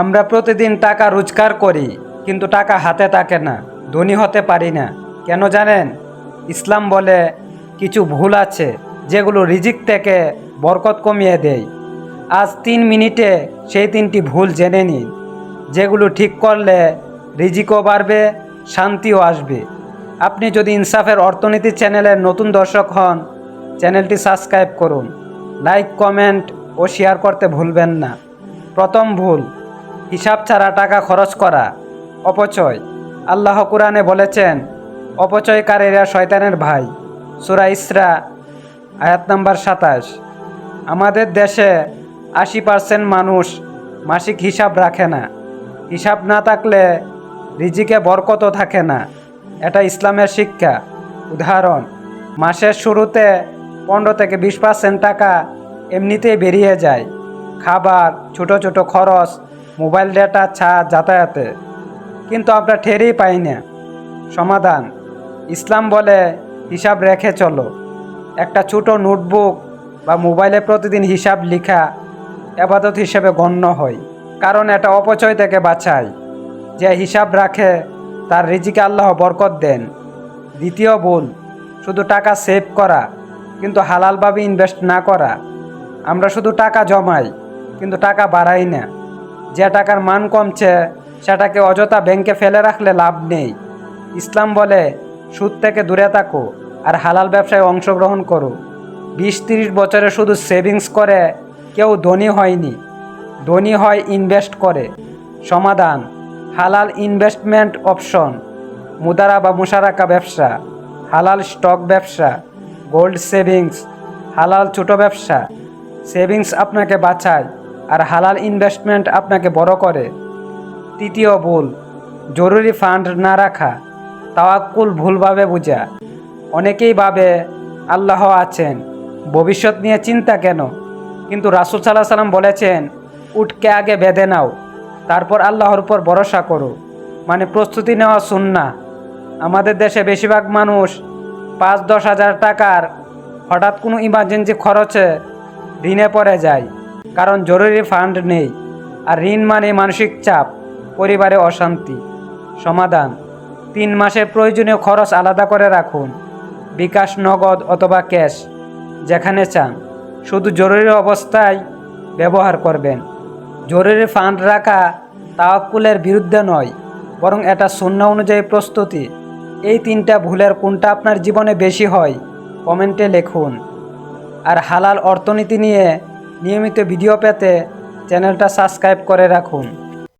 আমরা প্রতিদিন টাকা রোজগার করি, কিন্তু টাকা হাতে থাকে না, ধনী হতে পারি না। কেন জানেন? ইসলাম বলে কিছু ভুল আছে, যেগুলো রিজিক থেকে বরকত কমিয়ে দেয়। আজ তিন মিনিটে সেই তিনটি ভুল জেনে নিন, যেগুলো ঠিক করলে রিজিকও বাড়বে, শান্তিও আসবে। আপনি যদি ইনসাফের অর্থনীতি চ্যানেলের নতুন দর্শক হন, চ্যানেলটি সাবস্ক্রাইব করুন, লাইক, কমেন্ট ও শেয়ার করতে ভুলবেন না। প্রথম ভুল হিসাব ছাড়া টাকা খরচ করা, অপচয়। আল্লাহ কুরআনে বলেছেন, অপচয়কারীরা শয়তানের ভাই। সুরা ইসরা, আয়াত নাম্বার সাতাশ। আমাদের দেশে আশি পার্সেন্ট মানুষ মাসিক হিসাব রাখে না। হিসাব না থাকলে রিজিকে বরকতও থাকে না। এটা ইসলামের শিক্ষা। উদাহরণ, মাসের শুরুতে পনেরো থেকে বিশ পার্সেন্ট টাকা এমনিতেই বেরিয়ে যায়। খাবার, ছোট ছোট খরচ মোবাইল ডেটা ছা যাতায়াতে। কিন্তু আমরা ঠেরই পাই না। সমাধান, ইসলাম বলে হিসাব রেখে চলো। একটা ছোট নোটবুক বা মোবাইলে প্রতিদিন হিসাব লিখা আবাদত হিসেবে গণ্য হয়। কারণ এটা অপচয় থেকে বাঁচায়। যে হিসাব রাখে, তার রিজিকে আল্লাহ বরকত দেন। দ্বিতীয় ভুল, শুধু টাকা সেভ করা, কিন্তু হালালভাবে ইনভেস্ট না করা। আমরা শুধু টাকা জমাই, কিন্তু টাকা বাড়াই না। যে টাকার মান কমছে, সেটাকে অযথা ব্যাংকে ফেলে রাখলে লাভ নেই। ইসলাম বলে, সুদ থেকে দূরে থাকো আর হালাল ব্যবসায় অংশগ্রহণ করো। বিশ তিরিশ বছরে শুধু সেভিংস করে কেউ ধনী হয়নি। ধনী হয় ইনভেস্ট করে। সমাধান, হালাল ইনভেস্টমেন্ট অপশন মুদারা বা মুশারাকা ব্যবসা, হালাল স্টক ব্যবসা, গোল্ড সেভিংস, হালাল ছোট ব্যবসা। সেভিংস আপনাকে বাঁচায়। আর হালাল ইনভেস্টমেন্ট আপনাকে বড় করে। তৃতীয় ভুল, জরুরি ফান্ড না রাখা। তাওয়াক্কুল ভুলভাবে বোঝা। অনেকেই ভাবে, আল্লাহ আছেন, ভবিষ্যৎ নিয়ে চিন্তা কেন? কিন্তু রাসুল সাল্লাহ সাল্লাম বলেছেন উঠকে আগে বেঁধে নাও, তারপর আল্লাহর উপর ভরসা করো। মানে প্রস্তুতি নেওয়া সুন্না। আমাদের দেশে বেশিরভাগ মানুষ পাঁচ দশ হাজার টাকার হঠাৎ কোনো ইমার্জেন্সি খরচে ঋণে পড়ে যায়। কারণ জরুরি ফান্ড নেই। আর ঋণ মানে মানসিক চাপ, পরিবারে অশান্তি। সমাধান, তিন মাসের প্রয়োজনীয় খরচ আলাদা করে রাখুন। বিকাশ, নগদ অথবা ক্যাশ, যেখানে চান। শুধু জরুরি অবস্থায় ব্যবহার করবেন। জরুরি ফান্ড রাখা তাওয়াক্কুলের বিরুদ্ধে নয়, বরং এটা শূন্য অনুযায়ী প্রস্তুতি। এই তিনটা ভুলের কোনটা আপনার জীবনে বেশি হয়? কমেন্টে লিখুন। আর হালাল অর্থনীতি নিয়ে নিয়মিত ভিডিও পেতে চ্যানেলটা সাবস্ক্রাইব করে রাখুন।